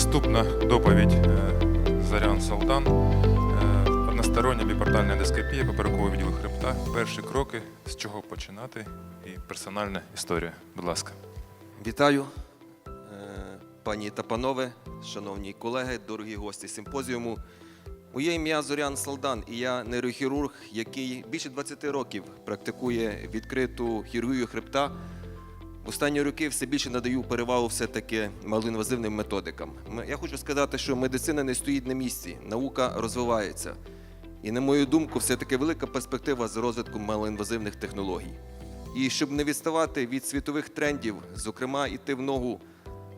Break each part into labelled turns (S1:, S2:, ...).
S1: Наступна доповідь е, Зарян Салдан. Е, Одностороння біпортальна ендоскопія поперекового відділу хребта. Перші кроки, з чого починати, і персональна історія. Будь ласка.
S2: Вітаю, е, пані та панове, шановні колеги, дорогі гості симпозіуму. Моє ім'я Зорян Салдан, і я нейрохірург, який більше 20 років практикує відкриту хірургію хребта. Останні роки все більше надаю перевагу все-таки малоінвазивним методикам. Я хочу сказати, що медицина не стоїть на місці, наука розвивається. І, на мою думку, все-таки велика перспектива з розвитком малоінвазивних технологій. І щоб не відставати від світових трендів, зокрема йти в ногу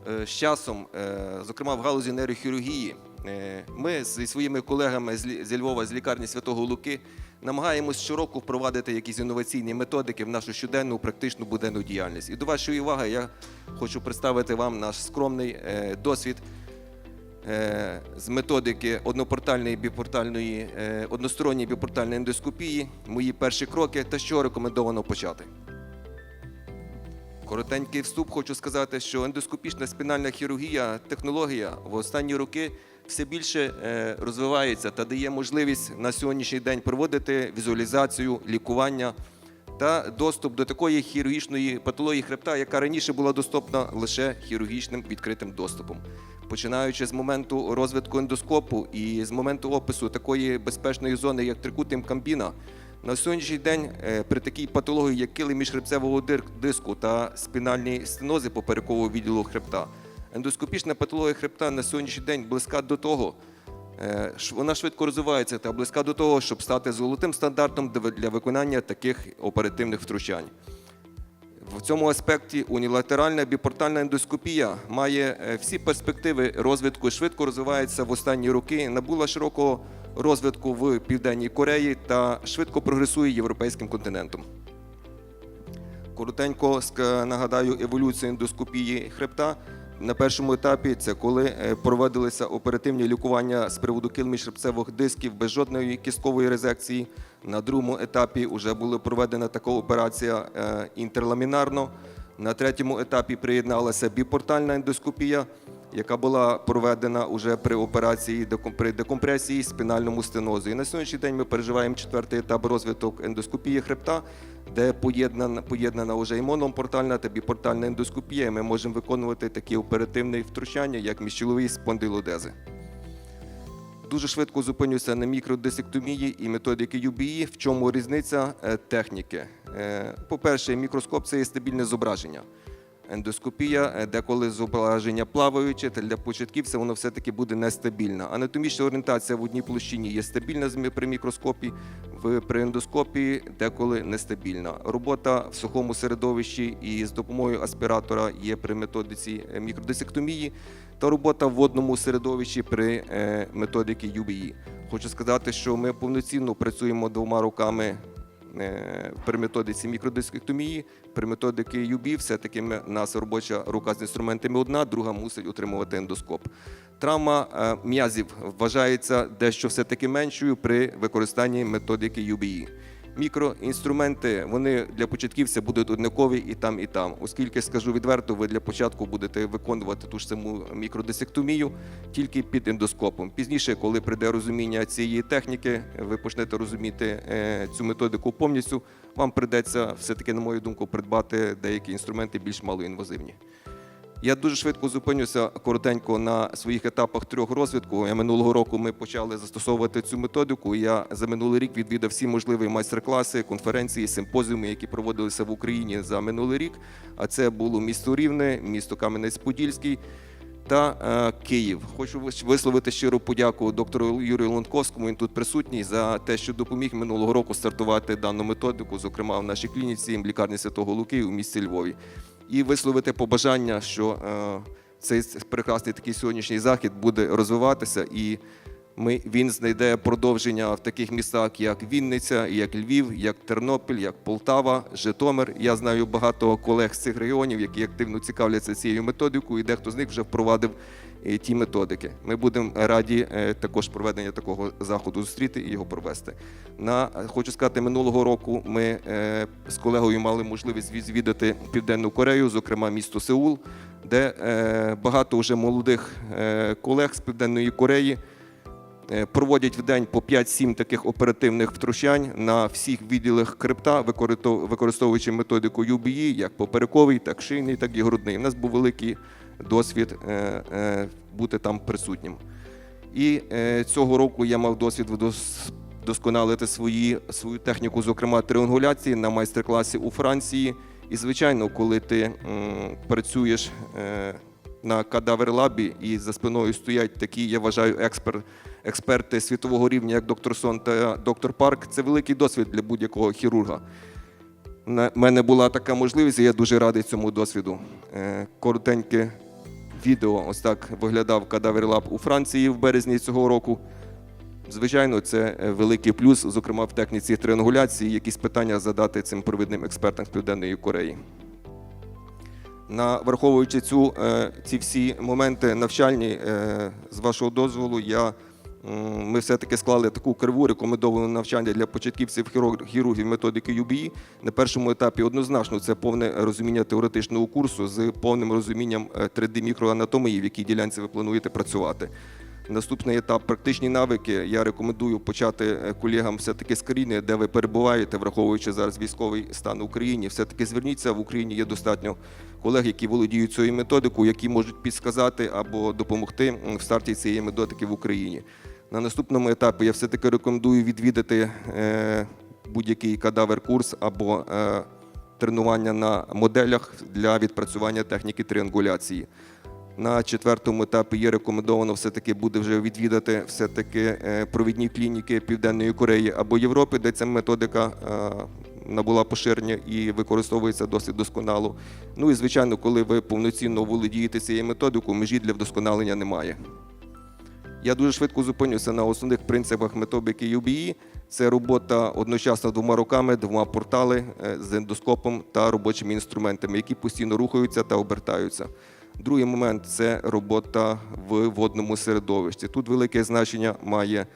S2: е, з часом, е, зокрема в галузі нейрохірургії, е, ми зі своїми колегами зі Львова з лікарні Святого Луки намагаємось щороку впровадити якісь інноваційні методики в нашу щоденну практичну буденну діяльність. І до вашої уваги я хочу представити вам наш скромний е, досвід е, з методики однопортальної біпортальної е, односторонньої біпортальної ендоскопії, мої перші кроки та що рекомендовано почати. Коротенький вступ хочу сказати, що ендоскопічна спінальна хірургія, технологія в останні роки все більше е, розвивається та дає можливість на сьогоднішній день проводити візуалізацію, лікування та доступ до такої хірургічної патології хребта, яка раніше була доступна лише хірургічним відкритим доступом. Починаючи з моменту розвитку ендоскопу і з моменту опису такої безпечної зони, як трикутим камбіна, на сьогоднішній день е, при такій патології, як килим міжхребцевого диску та спінальні стенози поперекового відділу хребта, ендоскопічна патологія хребта на сьогоднішній день близька до того, е, вона швидко розвивається та близька до того, щоб стати золотим стандартом для виконання таких оперативних втручань. В цьому аспекті унілатеральна біпортальна ендоскопія має е, всі перспективи розвитку, швидко розвивається в останні роки, набула широкого розвитку в Південній Кореї та швидко прогресує європейським континентом. Коротенько нагадаю еволюцію ендоскопії хребта. На першому етапі це коли е, проводилися оперативні лікування з приводу кил міжхребцевих дисків без жодної кісткової резекції. На другому етапі вже була проведена така операція е, інтерламінарно. На третьому етапі приєдналася біпортальна ендоскопія, яка була проведена уже при операції при декомпресії спінальному стенозу. І на сьогоднішній день ми переживаємо четвертий етап розвиток ендоскопії хребта, де поєднана, поєднана вже і монопортальна та біпортальна ендоскопія. і Ми можемо виконувати такі оперативні втручання, як міжчолові спондилодези. Дуже швидко зупинюся на мікродисектомії і методики UBE. В чому різниця е, техніки? Е, По-перше, мікроскоп це є стабільне зображення. Ендоскопія, е, деколи зображення плаваюче, та для початківця воно все-таки буде нестабільне. Анатомічна орієнтація в одній площині є стабільна при мікроскопі, в при ендоскопії деколи нестабільна. Робота в сухому середовищі і з допомогою аспіратора є при методиці е, мікродисектомії та робота в водному середовищі при е, методиці UBE. Хочу сказати, що ми повноцінно працюємо двома руками при методиці мікродискектомії, при методиці UB все-таки нас робоча рука з інструментами одна, друга мусить утримувати ендоскоп. Травма е, м'язів вважається дещо все-таки меншою при використанні методики UBE. Мікроінструменти вони для початківця будуть однакові і там, і там, оскільки скажу відверто, ви для початку будете виконувати ту ж саму мікродисектомію тільки під ендоскопом. Пізніше, коли прийде розуміння цієї техніки, ви почнете розуміти е, цю методику повністю. Вам прийдеться все-таки, на мою думку, придбати деякі інструменти більш малоінвазивні. Я дуже швидко зупинюся коротенько на своїх етапах трьох розвитку. Я минулого року ми почали застосовувати цю методику. Я за минулий рік відвідав всі можливі майстер-класи, конференції, симпозіуми, які проводилися в Україні за минулий рік. А це було місто Рівне, місто Кам'янець-Подільський та е, Київ. Хочу висловити щиру подяку доктору Юрію Лунковському. Він тут присутній за те, що допоміг минулого року стартувати дану методику, зокрема в нашій клініці лікарні Святого Луки у місті Львові. І висловити побажання, що е, цей прекрасний такий сьогоднішній захід буде розвиватися і. Ми, він знайде продовження в таких містах, як Вінниця, як Львів, як Тернопіль, як Полтава, Житомир. Я знаю багато колег з цих регіонів, які активно цікавляться цією методикою, і дехто з них вже впровадив ті методики. Ми будемо раді е, також проведення такого заходу зустріти і його провести. На хочу сказати, минулого року ми е, з колегою мали можливість відвідати Південну Корею, зокрема місто Сеул, де е, багато вже молодих колег з Південної Кореї. Проводять в день по 5-7 таких оперативних втручань на всіх відділах крипта, використовуючи методику UBE, як поперековий, так шийний, так і грудний. У нас був великий досвід е, е, бути там присутнім. І е, цього року я мав досвід вдос- вдосконалити свої, свою техніку, зокрема триангуляції на майстер-класі у Франції. І, звичайно, коли ти працюєш на кадавер-лабі і за спиною стоять такі, я вважаю, експер, експерти світового рівня, як доктор Сон та доктор Парк, це великий досвід для будь-якого хірурга. У мене була така можливість, і я дуже радий цьому досвіду. Коротеньке відео ось так виглядав кадавер лаб у Франції в березні цього року. Звичайно, це е, великий плюс, зокрема в техніці триангуляції, якісь питання задати цим провідним експертам з Південної Кореї. На враховуючи цю, е, ці всі моменти навчальні, е, з вашого дозволу, я, ми все-таки склали таку криву рекомендовану навчання для початківців хірург- хірургів методики UBE. На першому етапі однозначно це повне розуміння теоретичного курсу з повним розумінням 3D-мікроанатомії, в якій ділянці ви плануєте працювати. Наступний етап практичні навики. Я рекомендую почати е, колегам все-таки з країни, де ви перебуваєте, враховуючи зараз військовий стан в Україні. Все-таки зверніться в Україні. Є достатньо колег, які володіють цією методикою, які можуть підсказати або допомогти в старті цієї методики в Україні. На наступному етапі я все-таки рекомендую відвідати е, будь-який кадавер-курс або е, тренування на моделях для відпрацювання техніки тріангуляції. На четвертому етапі є рекомендовано все-таки буде вже відвідати все-таки е, провідні клініки Південної Кореї або Європи, де ця методика набула поширення і використовується досить досконало. Ну і звичайно, коли ви повноцінно володієте цією методикою, межі для вдосконалення немає. Я дуже швидко зупинюся на основних принципах методики UBE. Це робота одночасно двома руками, двома портали е, з ендоскопом та робочими інструментами, які постійно рухаються та обертаються. Другий момент це робота в водному середовищі. Тут велике значення має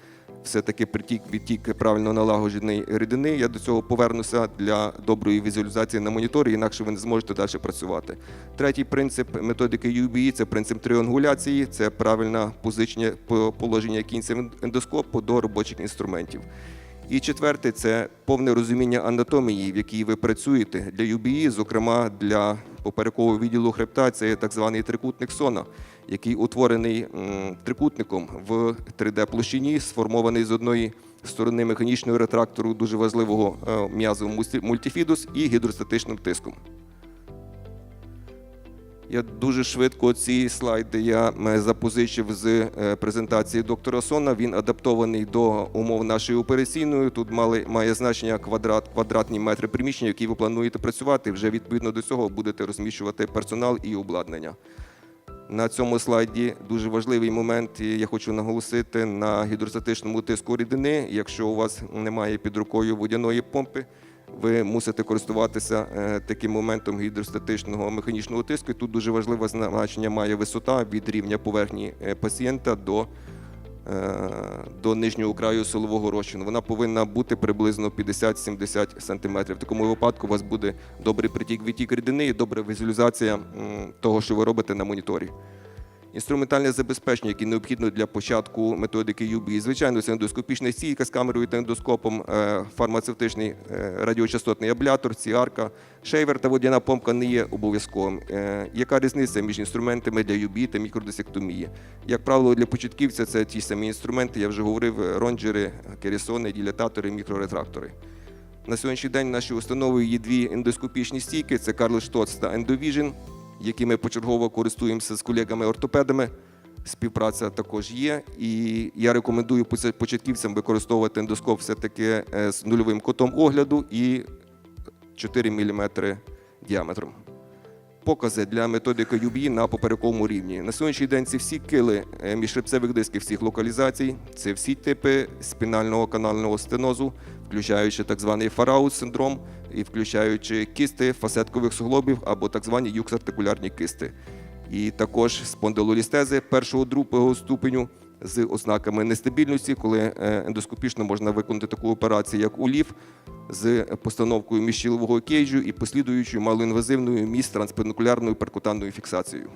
S2: все-таки притік відтік правильно налагодженої рідини. Я до цього повернуся для доброї візуалізації на моніторі, інакше ви не зможете далі працювати. Третій принцип методики UBE – це принцип тріангуляції, це правильне позичення по- положення кінця ендоскопу до робочих інструментів. І четверте це повне розуміння анатомії, в якій ви працюєте для UBE, зокрема для поперекового відділу хребта, це так званий трикутник сона, який утворений трикутником в 3D-площині, сформований з одної сторони механічного ретрактору дуже важливого е, м'язу мультифідус і гідростатичним тиском. Я дуже швидко ці слайди я е, запозичив з е, презентації доктора Сона. Він адаптований до умов нашої операційної. Тут мали, має значення квадрат, квадратні метри приміщення, які ви плануєте працювати. Вже відповідно до цього будете розміщувати персонал і обладнання. На цьому слайді дуже важливий момент. Я хочу наголосити на гідростатичному тиску рідини. Якщо у вас немає під рукою водяної помпи, ви мусите користуватися е, таким моментом гідростатичного механічного тиску. Тут дуже важливе значення має висота від рівня поверхні е, пацієнта до, е, до нижнього краю силового розчину. Вона повинна бути приблизно 50-70 см. В такому випадку у вас буде добрий притік відтік рідини і добра візуалізація того, що ви робите на моніторі. Інструментальне забезпечення, яке необхідно для початку методики UBI. Звичайно, це ендоскопічна стійка з камерою та ендоскопом, е, фармацевтичний е, радіочастотний аблятор, ціарка, шейвер та водяна помпа не є обов'язковим. Е, Яка різниця між інструментами для UBI та мікродисектомії? Як правило, для початківця це ті самі інструменти, я вже говорив, ронджери, керісони, ділятатори, мікроретрактори. На сьогоднішній день нашою установою є дві ендоскопічні стійки: це Карл Штоц та Endovision, якими почергово користуємося з колегами-ортопедами. Співпраця також є. І я рекомендую початківцям використовувати ендоскоп все-таки е, з нульовим кутом огляду і 4 мм діаметром. Покази для методики UBI на поперековому рівні. На сьогоднішній день це всі кили е, міжхребцевих дисків всіх локалізацій, це всі типи спінального канального стенозу, включаючи так званий фараут синдром і включаючи кисти фасеткових суглобів або так звані юксартикулярні кисти. і також спондилолістези першого другого ступеню з ознаками нестабільності, коли е, ендоскопічно можна виконати таку операцію, як улів, з постановкою міжщілового кейджу і послідуючою малоінвазивною міст-транспенукулярною перкутанною фіксацією.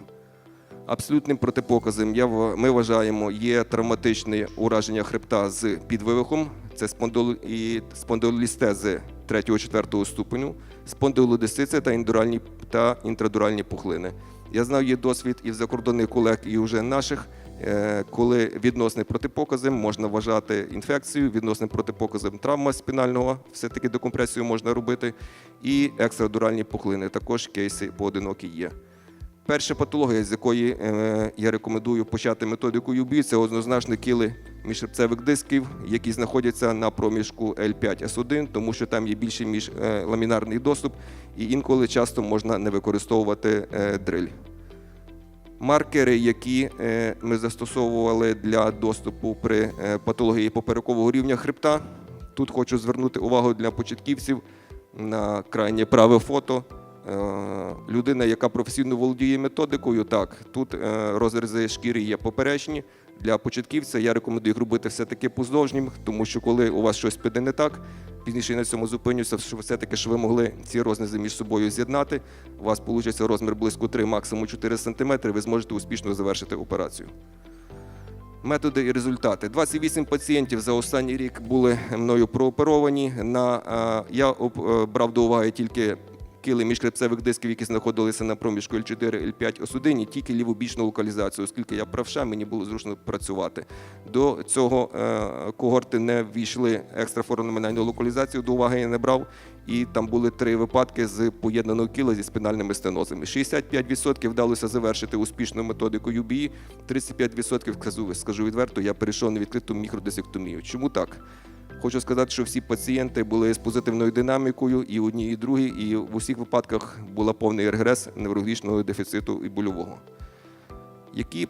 S2: Абсолютним протипоказом я, ми вважаємо є травматичне ураження хребта з підвивихом, це спондил, і спондилолістези 3-4 ступеню, спондилодисциція та індуральні та інтрадуральні пухлини. Я знаю, є досвід і в закордонних колег, і вже наших, е, коли відносним протипоказом можна вважати інфекцію, відносним протипоказом травма спінального, все-таки декомпресію можна робити, і екстрадуральні пухлини. Також кейси поодинокі є. Перша патологія, з якої е, я рекомендую почати методику UB, це однозначно кіли міжхребцевих дисків, які знаходяться на проміжку L5S1, тому що там є більший міжламінарний доступ, і інколи часто можна не використовувати е, дриль. Маркери, які е, ми застосовували для доступу при е, патології поперекового рівня хребта. Тут хочу звернути увагу для початківців на крайнє праве фото. Е, Людина, яка професійно володіє методикою, так, тут е, розрізи шкіри є поперечні. Для початківця я рекомендую їх робити все-таки поздовжнім, тому що коли у вас щось піде не так, пізніше я на цьому зупинюся, що все-таки що ви могли ці рознизи між собою з'єднати. У вас вийде розмір близько 3, максимум 4 см, ви зможете успішно завершити операцію. Методи і результати. 28 пацієнтів за останній рік були мною прооперовані. На, е, я брав до уваги тільки кили міжхребцевих дисків, які знаходилися на проміжку L4, L5 осудині, тільки лівобічну локалізацію, оскільки я правша, мені було зручно працювати. До цього е, когорти не ввійшли екстрафорномінальну локалізацію, до уваги я не брав. І там були три випадки з поєднаного кіла зі спінальними стенозами. 65% вдалося завершити успішну методику UBE, 35% скажу, скажу відверто, я перейшов на відкриту мікродисектомію. Чому так? Хочу сказати, що всі пацієнти були з позитивною динамікою, і одні, і другі, і в усіх випадках була повний регрес неврологічного дефіциту і больового. Які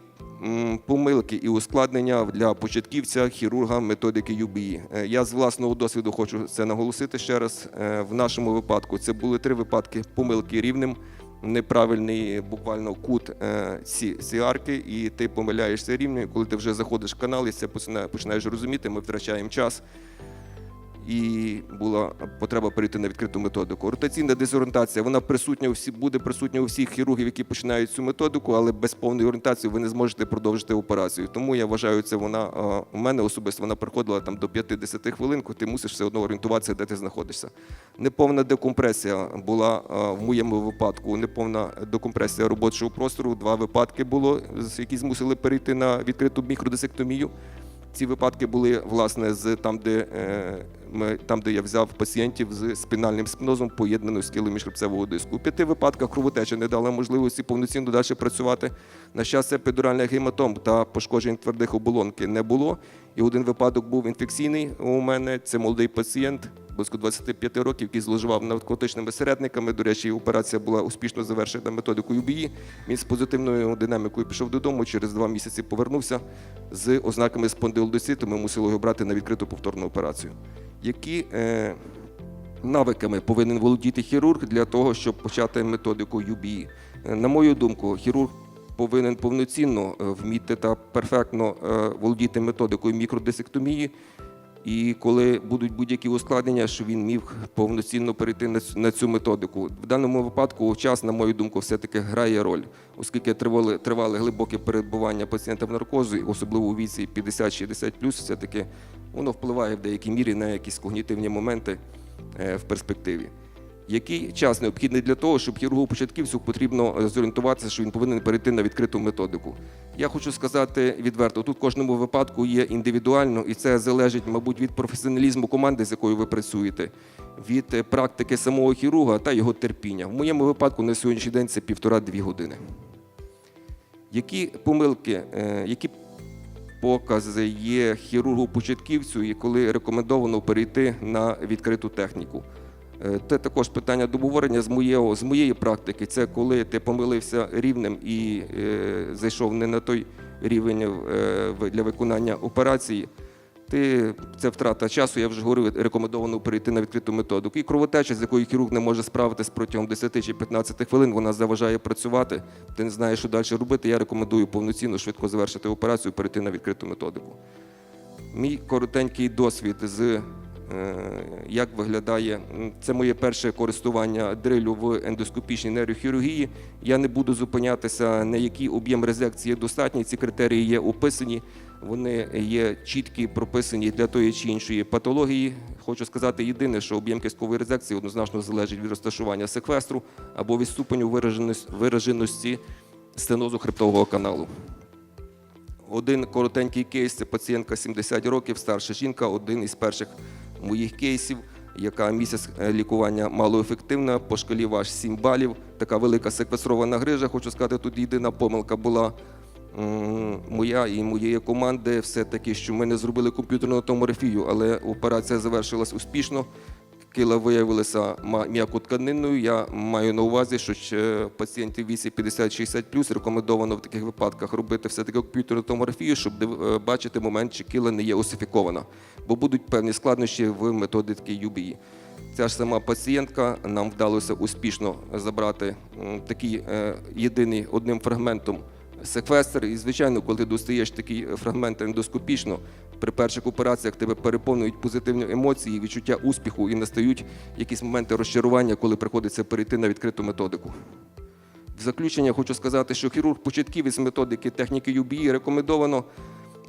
S2: помилки і ускладнення для початківця хірурга методики UBE? Е, Я з власного досвіду хочу це наголосити ще раз. Е, В нашому випадку це були три випадки помилки рівнем, неправильний буквально кут е, ці, ці арки, і ти помиляєшся рівнем. Коли ти вже заходиш в канал і це починає- починаєш розуміти, ми втрачаємо час і була потреба перейти на відкриту методику. Ротаційна дезорієнтація вона присутня у всі буде присутня у всіх хірургів, які починають цю методику, але без повної орієнтації ви не зможете продовжити операцію. Тому я вважаю, це вона у мене особисто вона приходила там до 50 хвилин, коли ти мусиш все одно орієнтуватися, де ти знаходишся. Неповна декомпресія була в моєму випадку. Неповна декомпресія робочого простору. Два випадки було, які змусили перейти на відкриту мікродисектомію. Ці випадки були власне з там, де е, ми там, де я взяв пацієнтів з спінальним спинозом, поєднаною з килом міжхребцевого диску. У п'яти випадках кровотеча не дала можливості повноцінно далі працювати. На щастя, епідуральних гематом та пошкоджень твердих оболонки не було. І один випадок був інфекційний у мене. Це молодий пацієнт, близько 25 років, який зловживав наркотичними середниками. До речі, операція була успішно завершена методикою БІ. Він з позитивною динамікою пішов додому. Через два місяці повернувся з ознаками спондилодициту. Ми мусили його брати на відкриту повторну операцію. Які е, навиками повинен володіти хірург для того, щоб почати методику UBE? Е, На мою думку, хірург повинен повноцінно е, вміти та перфектно володіти методикою мікродисектомії. І коли будуть будь-які ускладнення, що він міг повноцінно перейти на цю- методику. В даному випадку час, на мою думку, все-таки грає роль, оскільки тривали, тривали глибоке перебування пацієнта в наркозі, особливо у віці 50-60+, все-таки воно впливає в деякій мірі на якісь когнітивні моменти е, в перспективі. Який час необхідний для того, щоб хірургу початківцю потрібно е, зорієнтуватися, що він повинен перейти на відкриту методику? Я хочу сказати відверто, тут в кожному випадку є індивідуально, і це залежить, мабуть, від професіоналізму команди, з якою ви працюєте, від е, практики самого хірурга та його терпіння. В моєму випадку на сьогоднішній день це півтора-дві години. Які помилки, е, які покази є хірургу-початківцю, і коли рекомендовано перейти на відкриту техніку? Це також питання до обговорення з моєї, з моєї практики. Це коли ти помилився рівнем і е, зайшов не на той рівень е, для виконання операції. ти, це втрата часу, я вже говорив, рекомендовано перейти на відкриту методику. І кровотеча, з якою хірург не може справитись протягом 10 чи 15 хвилин, вона заважає працювати. Ти не знаєш, що далі робити. Я рекомендую повноцінно швидко завершити операцію, перейти на відкриту методику. Мій коротенький досвід з як виглядає це моє перше користування дрилю в ендоскопічній нейрохірургії. Я не буду зупинятися на який об'єм резекції достатній. Ці критерії є описані. Вони є чіткі, прописані для тої чи іншої патології. Хочу сказати єдине, що об'єм кісткової резекції однозначно залежить від розташування секвестру або від ступеню вираженості стенозу хребтового каналу. Один коротенький кейс це пацієнтка 70 років, старша жінка, один із перших моїх кейсів, яка місяць е, лікування малоефективна, по шкалі ваш 7 балів. Така велика секвестрована грижа. Хочу сказати, тут єдина помилка була моя і моєї команди. Все-таки, що ми не зробили комп'ютерну томографію, але операція завершилась успішно. Кила виявилися м'якотканинною. Я маю на увазі, що пацієнтів віці 50-60 рекомендовано в таких випадках робити все-таки комп'ютерну томографію, щоб е, бачити момент, чи кила не є осифікована, бо будуть певні складнощі в методиці UBE. Ця ж сама пацієнтка нам вдалося успішно забрати такий е, єдиний одним фрагментом секвестр. І, звичайно, коли достаєш такий фрагмент ендоскопічно, при перших операціях тебе переповнюють позитивні емоції, відчуття успіху і настають якісь моменти розчарування, коли приходиться перейти на відкриту методику. В заключення хочу сказати, що хірург початківець методики техніки UBE рекомендовано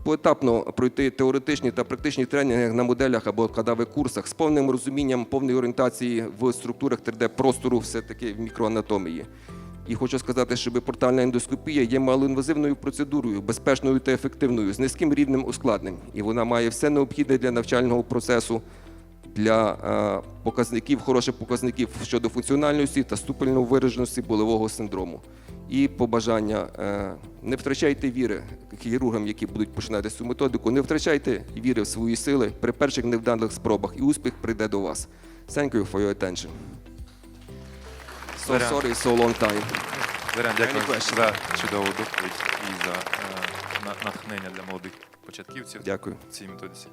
S2: поетапно пройти теоретичні та практичні тренінги на моделях або кадавих курсах з повним розумінням, повної орієнтації в структурах 3D-простору, все-таки в мікроанатомії. І хочу сказати, що портальна ендоскопія є малоінвазивною процедурою, безпечною та ефективною, з низьким рівнем ускладнень. І вона має все необхідне для навчального процесу, для е, показників, хороших показників щодо функціональності та ступеню вираженості болевого синдрому. І побажання е, не втрачайте віри хірургам, які будуть починати цю методику, не втрачайте віри в свої сили при перших невдалих спробах, і успіх прийде до вас. Thank you for your attention. So sorry, so long time.
S1: Зарян, дякую за чудову доповідь і за е, натхнення для молодих початківців
S2: Дякую.
S1: в цій методиці.